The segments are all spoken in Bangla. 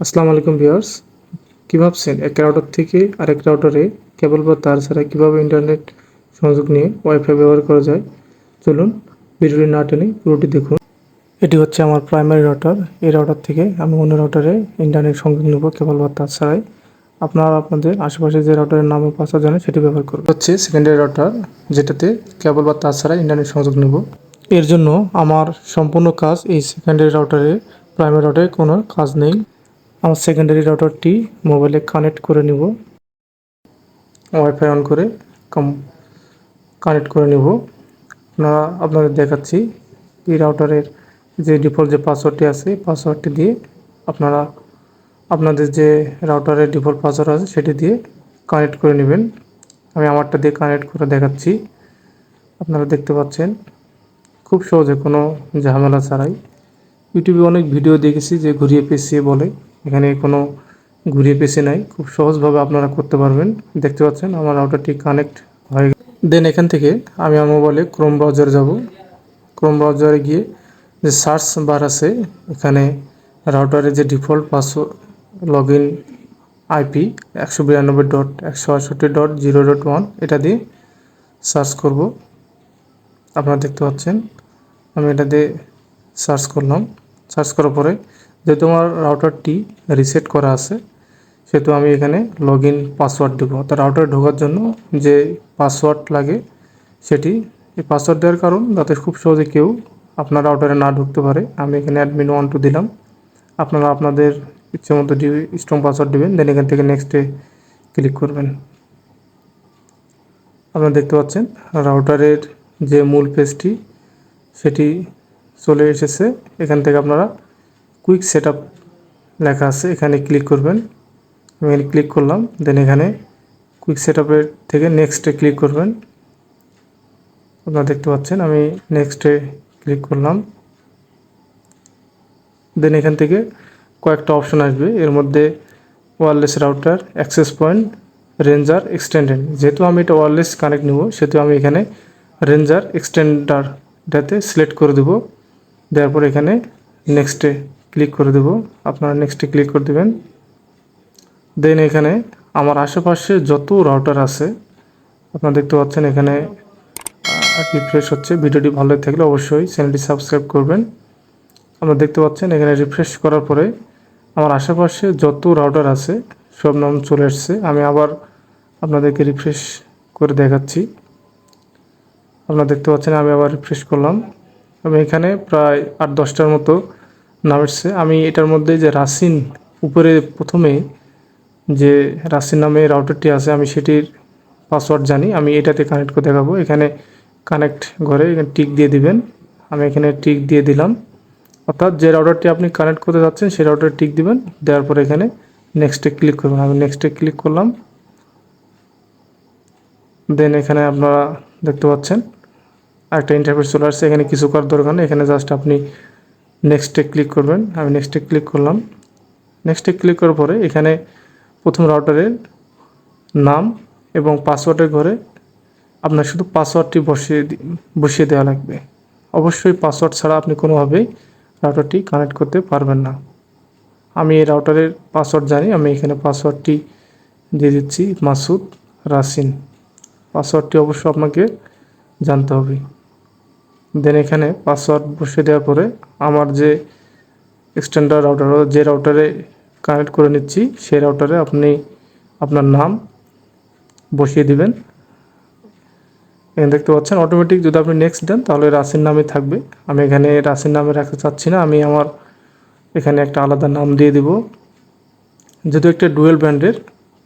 আসসালামু আলাইকুম ভিউয়ার্স। কী ভাবছেন? এক রাউটার থেকে আরেক রাউটারে কেবল বা তার ছাড়া কীভাবে ইন্টারনেট সংযোগ নিয়ে ওয়াইফাই ব্যবহার করা যায়? চলুন ভিডিওটি না টেনে পুরোটি দেখুন। এটি হচ্ছে আমার প্রাইমারি রাউটার। এই রাউটার থেকে আমি অন্য রাউটারে ইন্টারনেট সংযোগ নেব কেবল বা তার ছাড়াই। আপনারা আপনাদের আশেপাশে যে রাউটারের নাম ও পাসওয়ার্ড জানেন সেটি ব্যবহার করবেন হচ্ছে সেকেন্ডারি রাউটার যেটাতে কেবল বা তার ছাড়া ইন্টারনেট সংযোগ নেব। এর জন্য আমার সম্পূর্ণ কাজ এই সেকেন্ডারি রাউটারে প্রাইমারি রাউটারে কোনো কাজ নেই। আমার সেকেন্ডারি রাউটারটি মোবাইলে কানেক্ট করে নিব। ওয়াইফাই অন করে কম কানেক্ট করে নিব। আপনারা, আপনাদের দেখাচ্ছি এই রাউটারের যে ডিফল্ট যে পাসওয়ার্ডটি আছে পাসওয়ার্ডটি দিয়ে আপনারা, আপনাদের যে রাউটারের ডিফল্ট পাসওয়ার্ড আছে, সেটি দিয়ে কানেক্ট করে নেবেন। আমি আমারটা দিয়ে কানেক্ট করে দেখাচ্ছি। আপনারা দেখতে পাচ্ছেন, খুব সহজে কোনো ঝামেলা ছাড়াই। ইউটিউবে অনেক ভিডিও দেখেছি যে ঘুরিয়ে পেঁচিয়ে বলে। এখানে কোনো ঘুরিয়ে পেঁচিয়ে নাই। খুব সহজভাবে আপনারা করতে পারবেন। দেখতে পাচ্ছেন, আমার রাউটারটি কানেক্ট হয়ে দেন এখান থেকে আমি আমার মোবাইলে ক্রোম ব্রাউজারে যাব। ক্রোম ব্রাউজারে গিয়ে যে সার্চ বার আছে, এখানে রাউটারের যে default password log in IP একশো বিরানব্বই ডট একশো আটষট্টি ডট জিরো ডট ওয়ান এটা দিয়ে সার্চ করব। আপনারা দেখতে পাচ্ছেন, আমি এটা দিয়ে সার্চ করলাম। সার্চ করার পরে যেহেতু আমার রাউটারটি রিসেট করা আছে, সেহেতু আমি এখানে লগ ইন পাসওয়ার্ড দেবো। তো রাউটারে ঢোকার জন্য যে পাসওয়ার্ড লাগে, সেটি এই পাসওয়ার্ড দেওয়ার কারণ যাতে খুব সহজে কেউ আপনার রাউটারে না ঢুকতে পারে। আমি এখানে অ্যাডমিন ওয়ান টু দিলাম। আপনারা আপনাদের ইচ্ছে মতো স্ট্রং পাসওয়ার্ড দেবেন দেন এখান থেকে নেক্সটে ক্লিক করবেন। আপনারা দেখতে পাচ্ছেন রাউটারের যে মূল পেজটি সেটি চলে এসেছে। এখান থেকে আপনারা কুইক সেট লেখা আছে, এখানে ক্লিক করবেন। আমি এখানে ক্লিক করলাম, দেন এখানে কুইক সেট থেকে নেক্সটে ক্লিক করবেন। আপনারা দেখতে পাচ্ছেন, আমি নেক্সটে ক্লিক করলাম। দেন এখান থেকে কয়েকটা অপশন আসবে, এর মধ্যে wireless router access point ranger extended যেহেতু আমি এটা ওয়্যারলেস কানেক্ট নেব, সেহেতু আমি এখানে রেঞ্জার এক্সটেন্ডার এটাতে সিলেক্ট করে দেবো। দেওয়ার পর এখানে নেক্সটে ক্লিক করে দেব। আপনারা নেক্সটে ক্লিক করে দেবেন। দেন এখানে আমার আশেপাশে যত রাউটার আছে, আপনারা দেখতে পাচ্ছেন এখানে রিফ্রেশ হচ্ছে। ভিডিওটি ভালো থাকলে অবশ্যই চ্যানেলটি সাবস্ক্রাইব করবেন। আপনারা দেখতে পাচ্ছেন এখানে রিফ্রেশ করার পরে আমার আশেপাশে যত রাউটার আছে, সব নাম চলে এসছে। আমি আবার আপনাদেরকে রিফ্রেশ করে দেখাচ্ছি। আপনারা দেখতে পাচ্ছেন আমি আবার রিফ্রেশ করলাম। আমি এখানে প্রায় আট দশটার মতো নাম এসছে আমি এটার মধ্যে যে রাসিন উপরে প্রথমে যে রাসিন নামে রাউটারটি আছে, আমি সেটির পাসওয়ার্ড জানি, আমি এটাতে কানেক্ট করে দেখাবো। এখানে কানেক্ট ঘরে এখানে টিক দিয়ে দিবেন। আমি এখানে টিক দিয়ে দিলাম। অর্থাৎ যে রাউটারটি আপনি কানেক্ট করতে যাচ্ছেন, সেই রাউটার টিক দিবেন। দেওয়ার পরে এখানে নেক্সটে ক্লিক করবেন। আমি নেক্সটে ক্লিক করলাম। দেন এখানে আপনারা দেখতে পাচ্ছেন, একটা ইন্টারফেস চলে আসছে। এখানে কিছু করার দরকার নেই। এখানে জাস্ট আপনি নেক্সটে ক্লিক করবেন। আমি নেক্সটে ক্লিক করলাম। নেক্সটে ক্লিক করার পরে এখানে প্রথম রাউটারের নাম এবং পাসওয়ার্ডের ঘরে আপনার শুধু পাসওয়ার্ডটি বসিয়ে বসিয়ে দেওয়া লাগবে। অবশ্যই পাসওয়ার্ড ছাড়া আপনি কোনোভাবেই রাউটারটি কানেক্ট করতে পারবেন না। আমি এই রাউটারের পাসওয়ার্ড জানি। আমি এখানে পাসওয়ার্ডটি দিয়ে দিচ্ছি মাসুদ রাসিন। পাসওয়ার্ডটি অবশ্যই আপনাকে জানতে হবে। দেন এখানে পাসওয়ার্ড বসিয়ে দেওয়ার পরে আমার যে এক্সটেন্ডার রাউটার যে রাউটারে কানেক্ট করে নিচ্ছি, সেই রাউটারে আপনি আপনার নাম বসিয়ে দিবেন। এখানে দেখতে পাচ্ছেন অটোমেটিক যদি আপনি নেক্সট দেন, তাহলে রাশির নামে থাকবে। আমি এখানে রাশির নামে রাখতে চাচ্ছি না, আমি আমার এখানে একটা আলাদা নাম দিয়ে দিব। যেহেতু একটা ডুয়েল ব্র্যান্ডের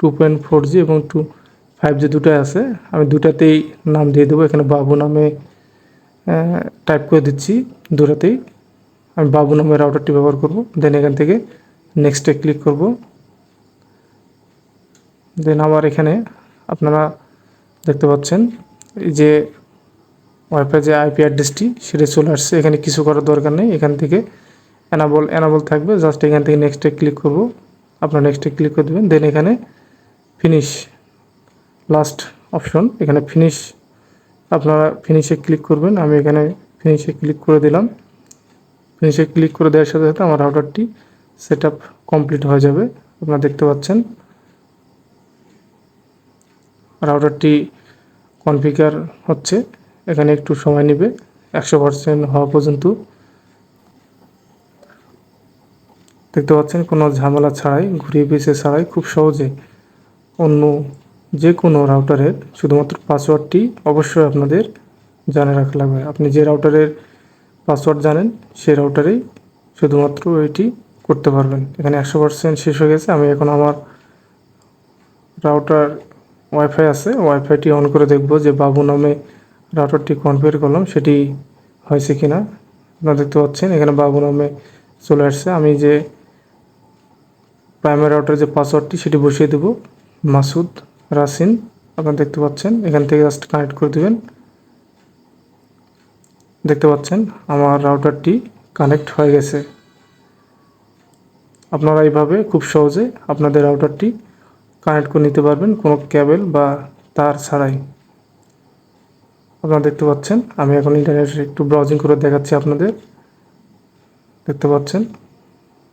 টু পয়েন্ট ফোর জি এবং টু ফাইভ জি দুটাই আছে, আমি দুটাতেই নাম দিয়ে দেবো। এখানে বাবু নামে টাইপ করে দিচ্ছি দুটাতেই আমি বাবু নামের রাউটারটি ব্যবহার করব। দেন এখান থেকে নেক্সটে ক্লিক করব। দেন আবার এখানে আপনারা দেখতে পাচ্ছেন যে ওয়াইফাই যে আইপি অ্যাড্রেসটি সেটা চলে আসছে। এখানে কিছু করার দরকার নেই। এখান থেকে অ্যানাবল অ্যানাবল থাকবে। জাস্ট এখান থেকে নেক্সটে ক্লিক করব। আপনারা নেক্সটে ক্লিক করে দেবেন। দেন এখানে ফিনিশ লাস্ট অপশন এখানে ফিনিশ আপনারা ফিনিশে ক্লিক করবেন। আমি এখানে ফিনিশে ক্লিক করে দিলাম। ফিনিশে ক্লিক করে দেওয়ার সাথে সাথে আমার রাউটারটি সেট কমপ্লিট হয়ে যাবে। আপনারা দেখতে পাচ্ছেন। রাউটারটি কনফিগার হচ্ছে। এখানে একটু সময় নেবে। একশো পার্সেন্ট হওয়া পর্যন্ত। দেখতে পাচ্ছেন, কোনো ঝামেলা ছাড়াই ঘুরিয়ে পিছিয়ে ছাড়াই খুব সহজে অন্য যে কোনো রাউটারের শুধুমাত্র পাসওয়ার্ডটি অবশ্যই আপনাদের জানে রাখা লাগবে। আপনি যে রাউটারের পাসওয়ার্ড জানেন সেই রাউটারেই শুধুমাত্র এটি করতে পারবেন। এখানে একশো পার্সেন্ট শেষ হয়ে গেছে। আমি এখন আমার রাউটার ওয়াইফাই আছে। ওয়াইফাইটি অন করে দেখব যে বাবু নামে রাউটারটি কনফিগার করলাম, সেটি হয়েছে কি না আপনারা দেখতে পাচ্ছেন, এখানে বাবু নামে চলে আসছে। আমি যে প্রাইমারি রাউটার যে পাসওয়ার্ডটি সেটি বসিয়ে দেব। মাসুদ রাসিন, আপনারা দেখতে পাচ্ছেন, এখান থেকে জাস্ট কানেক্ট করে দেবেন। দেখতে পাচ্ছেন, আমার রাউটারটি কানেক্ট হয়ে গেছে। আপনারা এইভাবে খুব সহজে আপনাদের রাউটারটি কানেক্ট করে নিতে পারবেন, কোনো কেবল বা তার ছাড়াই। আপনারা দেখতে পাচ্ছেন, আমি এখন ইন্টারনেটে একটু ব্রাউজিং করে দেখাচ্ছি আপনাদের। দেখতে পাচ্ছেন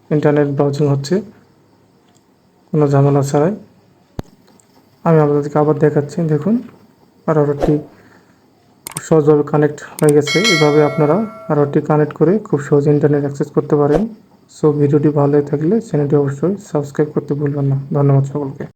ইন্টারনেট ব্রাউজিং হচ্ছে, কোনো ঝামেলা ছাড়াই। আমি আপনাদেরকে আবার দেখাচ্ছি, দেখুন। রাউটারটি খুব সহজভাবে কানেক্ট হয়ে গেছে। এভাবে আপনারা রাউটারটি কানেক্ট করে খুব সহজে ইন্টারনেট অ্যাক্সেস করতে পারেন। সো ভিডিওটি ভালো থাকলে চ্যানেলটি অবশ্যই সাবস্ক্রাইব করতে ভুলবেন না। ধন্যবাদ সকলকে।